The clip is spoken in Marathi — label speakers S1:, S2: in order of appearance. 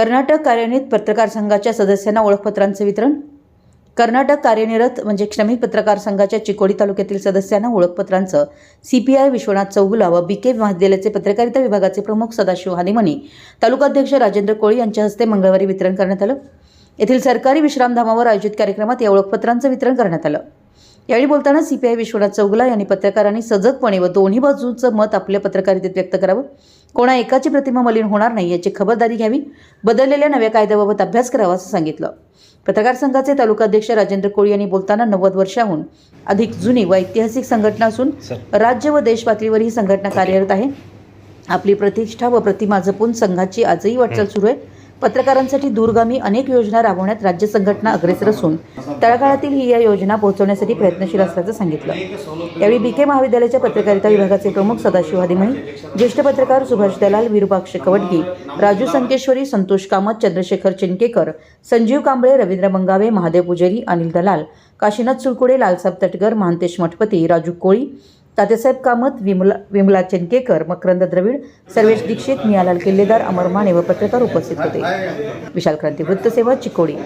S1: कर्नाटक कार्यान्वित पत्रकार संघाच्या सदस्यांना ओळखपत्रांचे वितरण? कर्नाटक कार्यनिरत म्हणजे श्रमिक पत्रकार संघाच्या चिकोडी तालुक्यातील सदस्यांना ओळखपत्रांचं? सीपीआय विश्वनाथ चौगुला व बी के महाविद्यालयाचे पत्रकारिता विभागाचे प्रमुख सदाशिव हानिमनी तालुकाध्यक्ष राजेंद्र कोळी यांच्या हस्ते मंगळवारी वितरण करण्यात आलं. येथील सरकारी विश्रामधामावर आयोजित कार्यक्रमात या ओळखपत्रांचं वितरण करण्यात आलं. यावेळी बोलताना सीपीआय विश्वनाथ चौगुला यांनी पत्रकारांनी सजगपणे व दोन्ही बाजूंचं मत आपल्या पत्रकारितेत व्यक्त करावं. कोणा एकाची प्रतिमा मलिन होणार नाही याची खबरदारी घ्यावी बदललेल्या नव्या कायद्याबाबत अभ्यास करावा असं सांगितलं. पत्रकार संघाचे तालुकाध्यक्ष राजेंद्र कोळी यांनी बोलताना नव्वद वर्षाहून अधिक जुनी व ऐतिहासिक संघटना असून राज्य व देश पातळीवर ही संघटना कार्यरत आहे. आपली प्रतिष्ठा व प्रतिमा जपून संघाची आजही वाटचाल सुरू आहे. पत्रकारांसाठी दूरगामी अनेक योजना राबवण्यात राज्य संघटना अग्रेसर असून तळागाळातील ही या योजना पोहोचवण्यासाठी प्रयत्नशील असल्याचं सांगितलं. यावेळी बीके महाविद्यालयाच्या पत्रकारिता विभागाचे प्रमुख सदाशिव हादिमणी ज्येष्ठ पत्रकार सुभाष दलाल विरुपाक्ष कवडगी राजू संकेश्वरी संतोष कामत चंद्रशेखर चिंकेकर संजीव कांबळे रवींद्र मंगावे महादेव पुजेरी अनिल दलाल काशीनाथ सुळकुडे लालसाहेब तटगर महांतेश मठपती राजू कोळी तात्यासाहेब कामत विमला विमला चेनकेकर मकरंद द्रविड सर्वेश दीक्षित मियालाल किल्लेदार अमर माने व पत्रकार उपस्थित होते. विशाल क्रांती वृत्तसेवा चिकोडी.